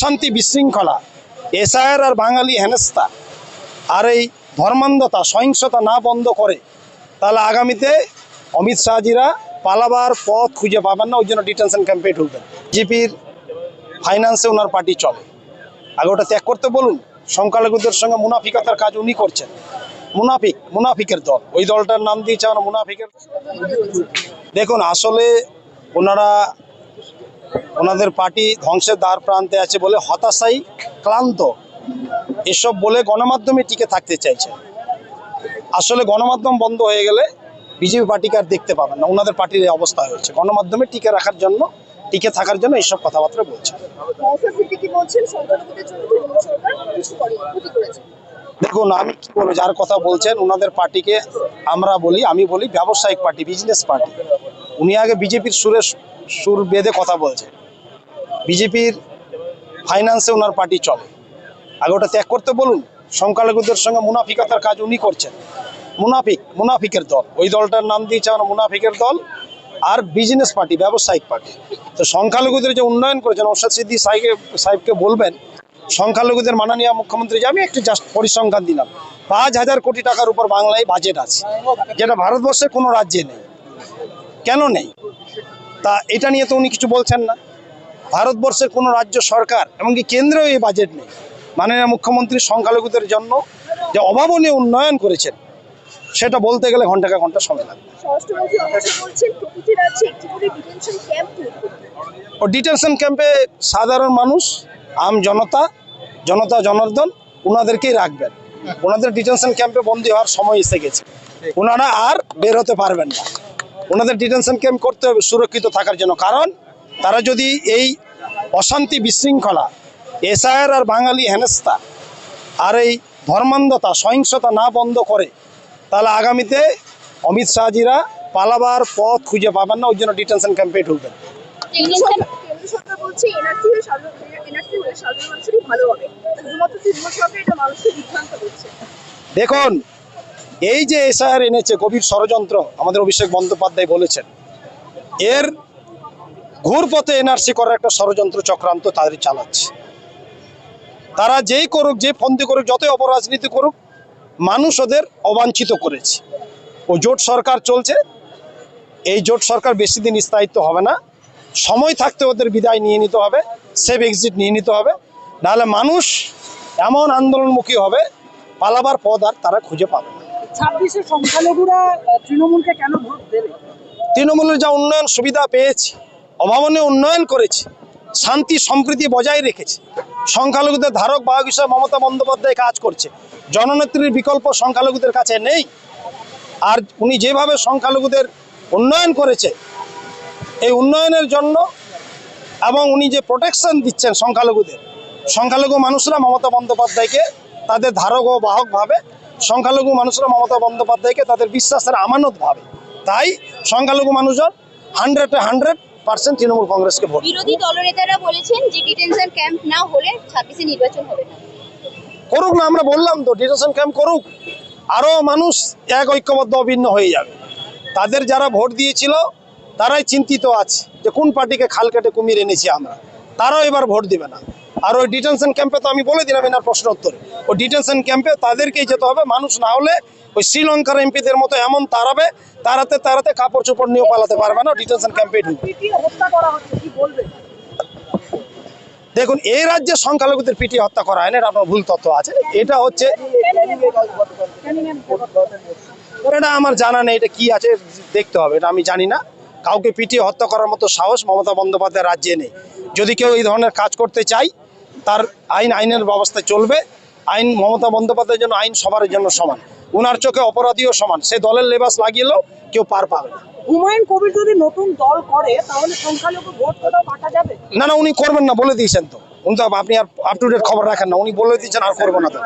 অশান্তি বিশৃঙ্খলা, এসআইআর আর বাঙালি হেনস্তা আর এই ধর্মান্ধতা, সহিংসতা না বন্ধ করে, তাহলে আগামীতে অমিত শাহজিরা পালাবার পথ খুঁজে পাবেন না, ওই জন্য ডিটেনশন ক্যাম্পে ঢুকবেন। জিপির ফাইন্যান্সে ওনার পার্টি চলে। আগে ওটা ত্যাগ করতে বলুন, সংখ্যালঘুদের সঙ্গে মুনাফিকতার কাজ উনি করছেন। মুনাফিক, মুনাফিকের দল, ওই দলটার নাম দিয়েছে আমরা মুনাফিকের। দেখুন, আসলে ওনারা ওনাদের পার্টি ধ্বংসের দ্বার প্রান্তে আছে বলে হতাশাই ক্লান্ত। এসব বলে গণমাধ্যমে টিকে থাকতে চাইছে। আসলে গণমাধ্যম বন্ধ হয়ে গেলে বিজেপি পার্টিকে আর দেখতে পাবেন না। ওনাদের পার্টির অবস্থা হয়েছে। গণমাধ্যমে টিকে রাখার জন্য টিকে থাকার জন্য এইসব কথাবার্তা বলছে। দেখুন আমি কি বলব? যার কথা বলছেন ওনাদের পার্টিকে আমরা বলি আমি বলি ব্যবসায়িক পার্টি বিজনেস পার্টি। উনি আগে বিজেপির সুরে সুর বেঁধে কথা বলছেন। বিজেপির ফাইন্যান্সে ওনার পার্টি চলে। আগে ওটা ত্যাগ করতে বলুন, সংখ্যালঘুদের সঙ্গে মুনাফিকতার কাজ উনি করছেন। মুনাফিক, মুনাফিকের দল। ওই দলটার নাম দিয়েছে আমরা মুনাফিকের দল আর বিজনেস পার্টি ব্যবসায়িক পার্টি তো সংখ্যালঘুদের যে উন্নয়ন করেছেন, ওরশাদ সিদ্দি সাহেবকে সাহেবকে বলবেন, সংখ্যালঘুদের মাননীয় মুখ্যমন্ত্রী যে, আমি একটু জাস্ট পরিসংখ্যান দিলাম। পাঁচ হাজার কোটি টাকার উপর বাংলায় বাজেট আছে, যেটা ভারতবর্ষের কোনো রাজ্যে নেই। কেন নেই? তা এটা নিয়ে তো উনি কিছু বলছেন না। ভারতবর্ষের কোনো রাজ্য সরকার এমনকি কেন্দ্রেও এই বাজেট নেই। মাননীয় মুখ্যমন্ত্রী সংখ্যালঘুদের জন্য যে অভাবনীয় উন্নয়ন করেছেন সেটা বলতে গেলে ঘন্টাকা ঘণ্টা সময় লাগবে। ও ডিটেনশন ক্যাম্পে সাধারণ মানুষ আম জনতা জনতা জনার্দন ওনাদেরকেই রাখবেন। ওনাদের ডিটেনশন ক্যাম্পে বন্দী হওয়ার সময় এসে গেছে। ওনারা আর বের হতে পারবেন না। ওনাদের ডিটেনশন ক্যাম্প করতে হবে সুরক্ষিত থাকার জন্য। কারণ তারা যদি এই অশান্তি বিশৃঙ্খলা এসআইআর আর বাঙালি হেনস্তা আর এই ধর্মান্ধতা সহিংসতা না বন্ধ করে তাহলে আগামীতে অমিত শাহজিরা পালাবার পথ খুঁজে পাবেন না ওই জন্য ডিটেনশন ক্যাম্পে ঢুকবেন। দেখুন এই যে এসআইআর এনেছে গভীর ষড়যন্ত্র আমাদের অভিষেক বন্দ্যোপাধ্যায় বলেছেন এর ঘুরপথে এনআরসি করার একটা ষড়যন্ত্র চক্রান্ত তাদের চালাচ্ছে। তারা যেই করুক যে ফন্দি করুক যতই অপরাজনীতি করুক মানুষ ওদের অবাঞ্ছিত করেছে। ও জোট সরকার চলছে এই জোট সরকার বেশি দিন স্থায়িত্ব হবে না। সময় থাকতে ওদের বিদায় নিয়ে নিতে হবে সেভ এক্সিট নিয়ে নিতে হবে। নাহলে মানুষ এমন আন্দোলনমুখী হবে পালাবার পথ আর তারা খুঁজে পাবে না। ছাব্বিশে সংখ্যালঘুরা তৃণমূলকে কেন ভোট দেবে? তৃণমূলের যা উন্নয়ন সুবিধা পেয়েছে অভাবনীয় উন্নয়ন করেছে, শান্তি, সম্প্রীতি বজায় রেখেছে। সংখ্যালঘুদের ধারক বাহক হিসেবে মমতা বন্দ্যোপাধ্যায় কাজ করছে। জননেত্রীর বিকল্প সংখ্যালঘুদের কাছে নেই। আর উনি যেভাবে সংখ্যালঘুদের উন্নয়ন করেছে, এই উন্নয়নের জন্য এবং উনি যে প্রোটেকশন দিচ্ছেন সংখ্যালঘুদের, সংখ্যালঘু মানুষরা মমতা বন্দ্যোপাধ্যায়কে তাদের ধারক ও বাহক ভাবে, সংখ্যালঘু মানুষরা মমতা বন্দ্যোপাধ্যায়কে তাদের বিশ্বাসের আমানত ভাবে। তাই সংখ্যালঘু মানুষজন হান্ড্রেডে হান্ড্রেড পার্সেন্ট তৃণমূল কংগ্রেসকে ভোট বিরোধী দলনেতারা বলেছেন যে ডিটেনশন ক্যাম্প না হলে ছাব্বিশে নির্বাচন হবে না। করুক না আমরা বললাম তো ডিটেনশন ক্যাম্প করুক। আরও মানুষ এক ঐক্যবদ্ধ অভিন্ন হয়ে যাবে। তাদের যারা ভোট দিয়েছিল তারাই চিন্তিত আছে যে কোন পার্টিকে খাল কেটে কুমির এনেছি আমরা। তারাও এবার ভোট দিবে না। আর ওই ডিটেনশন ক্যাম্পে তো আমি বলে দিলাম এনার প্রশ্ন উত্তরে। ওই ডিটেনশন ক্যাম্পে তাদেরকেই যেতে হবে মানুষ না হলে ওই শ্রীলঙ্কার এমপিদের মতো এমন তাড়াবে তাড়াতে তাড়াতে কাপড় চোপড় নিয়েও পালাতে পারবে না ডিটেনশন ক্যাম্পে দেখুন এই রাজ্যে সংখ্যালঘুদের পিটিয়ে হত্যা করা হয় না আপনার ভুল তথ্য আছে। এটা হচ্ছে এটা আমার জানা নেই এটা কি আছে দেখতে হবে এটা আমি জানি না। কাউকে পিটিয়ে হত্যা করার মতো সাহস মমতা বন্দ্যোপাধ্যায় রাজ্যে নেই। যদি কেউ এই ধরনের কাজ করতে চায় তার আইন আইনের ব্যবস্থা চলবে। আইন মমতা বন্দ্যোপাধ্যায়ের জন্য আইন সবার জন্য সমান। উনার চোখে অপরাধীও সমান। সে দলের লেবাস লাগিয়েলেও কেউ পার পাবে না। হুমায়ুন কবির যদি নতুন দল করে তাহলে সংখ্যালঘু ভোট কোথাও কাটা যাবে? না না উনি করবেন না বলে দিয়েছেন তো। উনি তো আপনি আর আপ টু ডেট খবর রাখেন না। উনি বলে দিয়েছেন আর করব না তো।